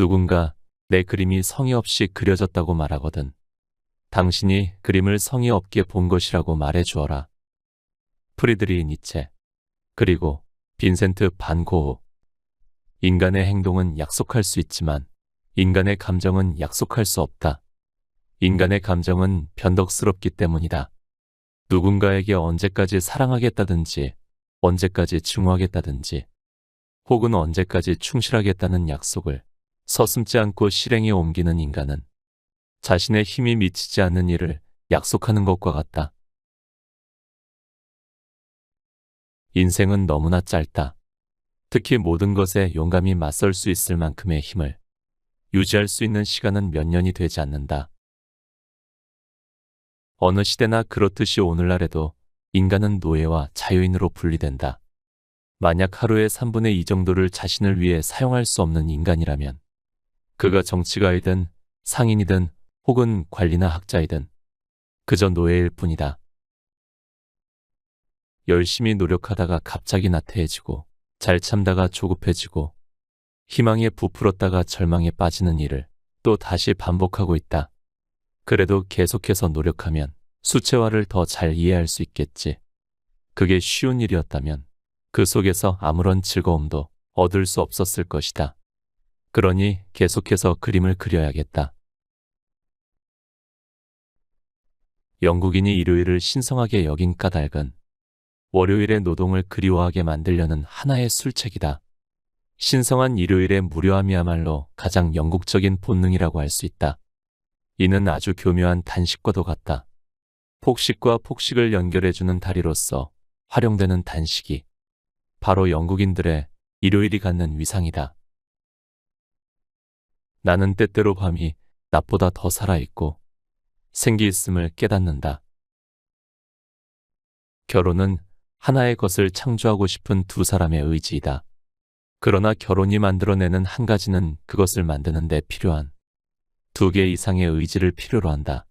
누군가 내 그림이 성의 없이 그려졌다고 말하거든. 당신이 그림을 성의 없게 본 것이라고 말해 주어라. 프리드리 니체. 그리고 빈센트 반 고흐. 인간의 행동은 약속할 수 있지만 인간의 감정은 약속할 수 없다. 인간의 감정은 변덕스럽기 때문이다. 누군가에게 언제까지 사랑하겠다든지 언제까지 증오하겠다든지 혹은 언제까지 충실하겠다는 약속을 서슴지 않고 실행에 옮기는 인간은 자신의 힘이 미치지 않는 일을 약속하는 것과 같다. 인생은 너무나 짧다. 특히 모든 것에 용감히 맞설 수 있을 만큼의 힘을 유지할 수 있는 시간은 몇 년이 되지 않는다. 어느 시대나 그렇듯이 오늘날에도 인간은 노예와 자유인으로 분리된다. 만약 하루에 3분의 2 정도를 자신을 위해 사용할 수 없는 인간이라면 그가 정치가이든 상인이든 혹은 관리나 학자이든 그저 노예일 뿐이다. 열심히 노력하다가 갑자기 나태해지고 잘 참다가 조급해지고 희망에 부풀었다가 절망에 빠지는 일을 또 다시 반복하고 있다. 그래도 계속해서 노력하면 수채화를 더 잘 이해할 수 있겠지. 그게 쉬운 일이었다면 그 속에서 아무런 즐거움도 얻을 수 없었을 것이다. 그러니 계속해서 그림을 그려야겠다. 영국인이 일요일을 신성하게 여긴 까닭은 월요일의 노동을 그리워하게 만들려는 하나의 술책이다. 신성한 일요일의 무료함이야말로 가장 영국적인 본능이라고 할 수 있다. 이는 아주 교묘한 단식과도 같다. 폭식과 폭식을 연결해주는 다리로서 활용되는 단식이 바로 영국인들의 일요일이 갖는 위상이다. 나는 때때로 밤이 낮보다 더 살아있고 생기 있음을 깨닫는다. 결혼은 하나의 것을 창조하고 싶은 두 사람의 의지이다. 그러나 결혼이 만들어내는 한 가지는 그것을 만드는 데 필요한 두 개 이상의 의지를 필요로 한다.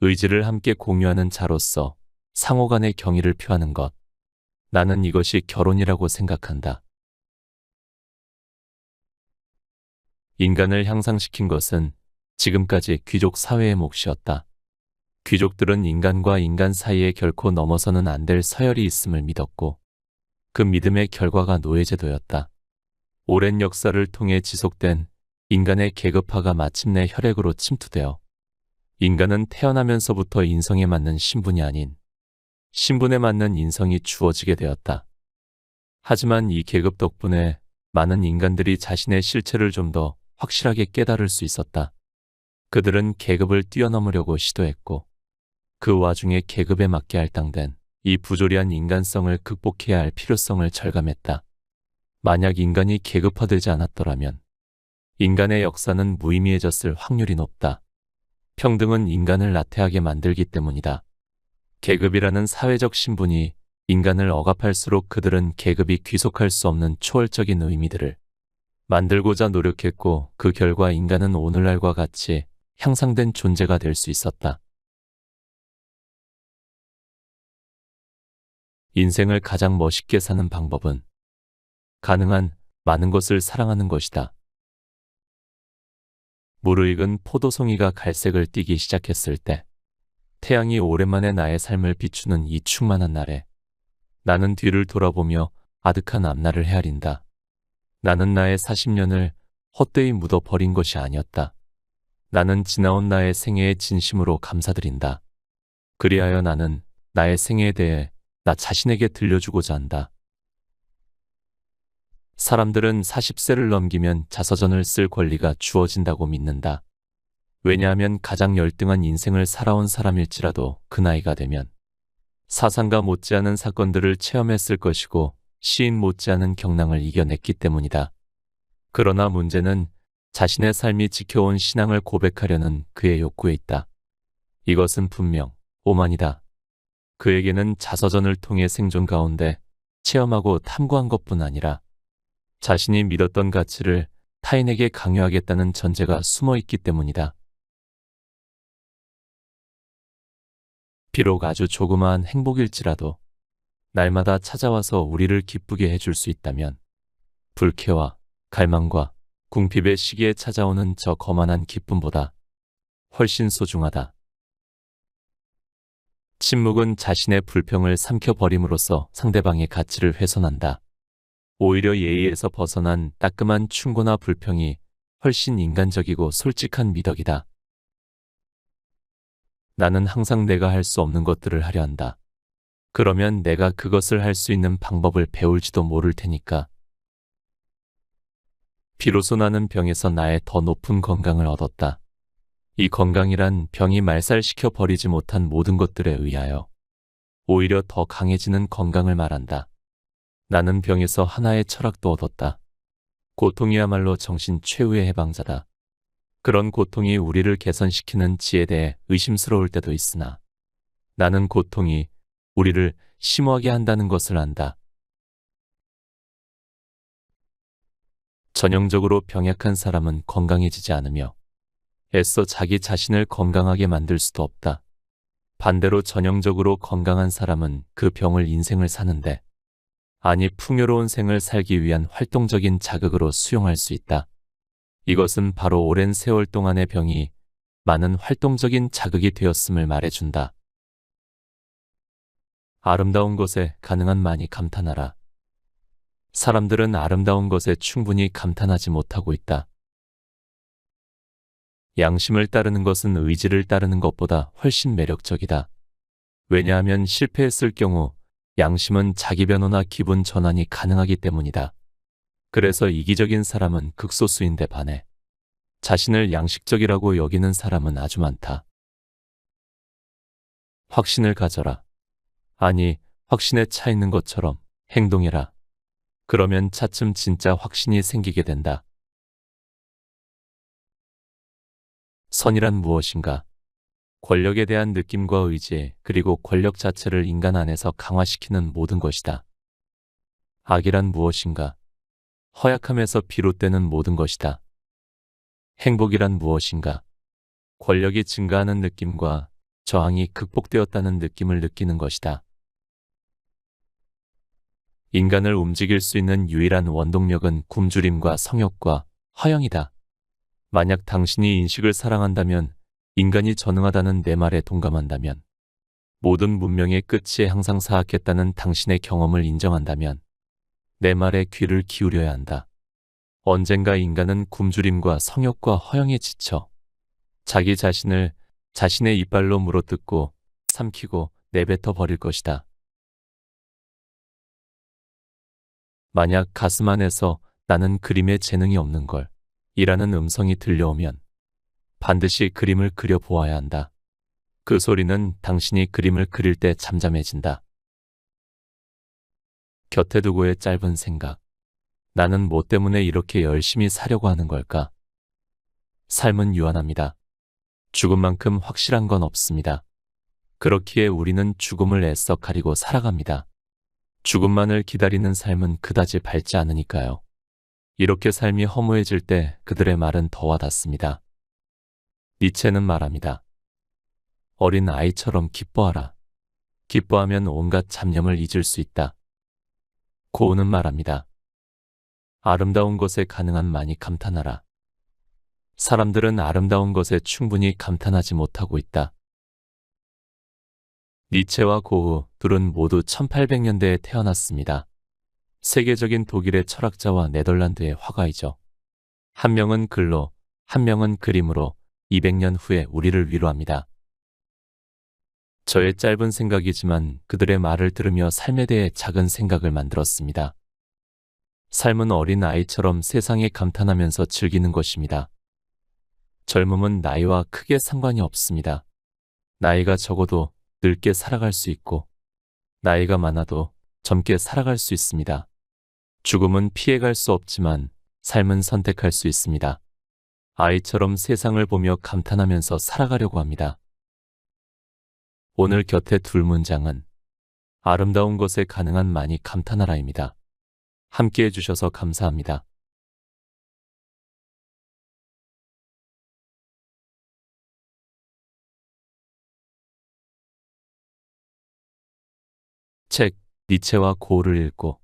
의지를 함께 공유하는 자로서 상호 간의 경의를 표하는 것. 나는 이것이 결혼이라고 생각한다. 인간을 향상시킨 것은 지금까지 귀족 사회의 몫이었다. 귀족들은 인간과 인간 사이에 결코 넘어서는 안 될 서열이 있음을 믿었고 그 믿음의 결과가 노예제도였다. 오랜 역사를 통해 지속된 인간의 계급화가 마침내 혈액으로 침투되어 인간은 태어나면서부터 인성에 맞는 신분이 아닌 신분에 맞는 인성이 주어지게 되었다. 하지만 이 계급 덕분에 많은 인간들이 자신의 실체를 좀 더 확실하게 깨달을 수 있었다. 그들은 계급을 뛰어넘으려고 시도했고 그 와중에 계급에 맞게 할당된 이 부조리한 인간성을 극복해야 할 필요성을 절감했다. 만약 인간이 계급화되지 않았더라면 인간의 역사는 무의미해졌을 확률이 높다. 평등은 인간을 나태하게 만들기 때문이다. 계급이라는 사회적 신분이 인간을 억압할수록 그들은 계급이 귀속할 수 없는 초월적인 의미들을 만들고자 노력했고 그 결과 인간은 오늘날과 같이 향상된 존재가 될 수 있었다. 인생을 가장 멋있게 사는 방법은 가능한 많은 것을 사랑하는 것이다. 무르익은 포도송이가 갈색을 띠기 시작했을 때 태양이 오랜만에 나의 삶을 비추는 이 충만한 날에 나는 뒤를 돌아보며 아득한 앞날을 헤아린다. 나는 나의 40년을 헛되이 묻어버린 것이 아니었다. 나는 지나온 나의 생애에 진심으로 감사드린다. 그리하여 나는 나의 생애에 대해 나 자신에게 들려주고자 한다. 사람들은 40세를 넘기면 자서전을 쓸 권리가 주어진다고 믿는다. 왜냐하면 가장 열등한 인생을 살아온 사람일지라도 그 나이가 되면 사상가 못지않은 사건들을 체험했을 것이고 시인 못지않은 경랑을 이겨냈기 때문이다. 그러나 문제는 자신의 삶이 지켜온 신앙을 고백하려는 그의 욕구에 있다. 이것은 분명 오만이다. 그에게는 자서전을 통해 생존 가운데 체험하고 탐구한 것뿐 아니라 자신이 믿었던 가치를 타인에게 강요하겠다는 전제가 숨어 있기 때문이다. 비록 아주 조그마한 행복일지라도 날마다 찾아와서 우리를 기쁘게 해줄 수 있다면 불쾌와 갈망과 궁핍의 시기에 찾아오는 저 거만한 기쁨보다 훨씬 소중하다. 침묵은 자신의 불평을 삼켜버림으로써 상대방의 가치를 훼손한다. 오히려 예의에서 벗어난 따끔한 충고나 불평이 훨씬 인간적이고 솔직한 미덕이다. 나는 항상 내가 할 수 없는 것들을 하려 한다. 그러면 내가 그것을 할 수 있는 방법을 배울지도 모를 테니까. 비로소 나는 병에서 나의 더 높은 건강을 얻었다. 이 건강이란 병이 말살시켜 버리지 못한 모든 것들에 의하여 오히려 더 강해지는 건강을 말한다. 나는 병에서 하나의 철학도 얻었다. 고통이야말로 정신 최후의 해방자다. 그런 고통이 우리를 개선시키는 지에 대해 의심스러울 때도 있으나 나는 고통이 우리를 심오하게 한다는 것을 안다. 전형적으로 병약한 사람은 건강해지지 않으며 애써 자기 자신을 건강하게 만들 수도 없다. 반대로 전형적으로 건강한 사람은 그 병을 인생을 사는데 아니 풍요로운 생을 살기 위한 활동적인 자극으로 수용할 수 있다. 이것은 바로 오랜 세월 동안의 병이 많은 활동적인 자극이 되었음을 말해준다. 아름다운 것에 가능한 많이 감탄하라. 사람들은 아름다운 것에 충분히 감탄하지 못하고 있다. 양심을 따르는 것은 의지를 따르는 것보다 훨씬 매력적이다. 왜냐하면 실패했을 경우 양심은 자기 변호나 기분 전환이 가능하기 때문이다. 그래서 이기적인 사람은 극소수인데 반해 자신을 양식적이라고 여기는 사람은 아주 많다. 확신을 가져라. 아니, 확신에 차 있는 것처럼 행동해라. 그러면 차츰 진짜 확신이 생기게 된다. 선이란 무엇인가? 권력에 대한 느낌과 의지, 그리고 권력 자체를 인간 안에서 강화시키는 모든 것이다. 악이란 무엇인가? 허약함에서 비롯되는 모든 것이다. 행복이란 무엇인가? 권력이 증가하는 느낌과 저항이 극복되었다는 느낌을 느끼는 것이다. 인간을 움직일 수 있는 유일한 원동력은 굶주림과 성욕과 허영이다. 만약 당신이 인식을 사랑한다면 인간이 전능하다는 내 말에 동감한다면 모든 문명의 끝이 항상 사악했다는 당신의 경험을 인정한다면 내 말에 귀를 기울여야 한다. 언젠가 인간은 굶주림과 성욕과 허영에 지쳐 자기 자신을 자신의 이빨로 물어뜯고 삼키고 내뱉어 버릴 것이다. 만약 가슴 안에서 나는 그림에 재능이 없는 걸 이라는 음성이 들려오면 반드시 그림을 그려 보아야 한다. 그 소리는 당신이 그림을 그릴 때 잠잠해진다. 곁에 두고의 짧은 생각. 나는 뭐 때문에 이렇게 열심히 사려고 하는 걸까? 삶은 유한합니다. 죽음만큼 확실한 건 없습니다. 그렇기에 우리는 죽음을 애써 가리고 살아갑니다. 죽음만을 기다리는 삶은 그다지 밝지 않으니까요. 이렇게 삶이 허무해질 때 그들의 말은 더 와닿습니다. 니체는 말합니다. 어린 아이처럼 기뻐하라. 기뻐하면 온갖 잡념을 잊을 수 있다. 고우는 말합니다. 아름다운 것에 가능한 많이 감탄하라. 사람들은 아름다운 것에 충분히 감탄하지 못하고 있다. 니체와 고흐 둘은 모두 1800년대에 태어났습니다. 세계적인 독일의 철학자와 네덜란드의 화가이죠. 한 명은 글로, 한 명은 그림으로 200년 후에 우리를 위로합니다. 저의 짧은 생각이지만 그들의 말을 들으며 삶에 대해 작은 생각을 만들었습니다. 삶은 어린 아이처럼 세상에 감탄하면서 즐기는 것입니다. 젊음은 나이와 크게 상관이 없습니다. 나이가 적어도 늙게 살아갈 수 있고, 나이가 많아도 젊게 살아갈 수 있습니다. 죽음은 피해갈 수 없지만 삶은 선택할 수 있습니다. 아이처럼 세상을 보며 감탄하면서 살아가려고 합니다. 오늘 곁에 둘 문장은 아름다운 것에 가능한 많이 감탄하라입니다. 함께 해주셔서 감사합니다. 책 니체와 고를 읽고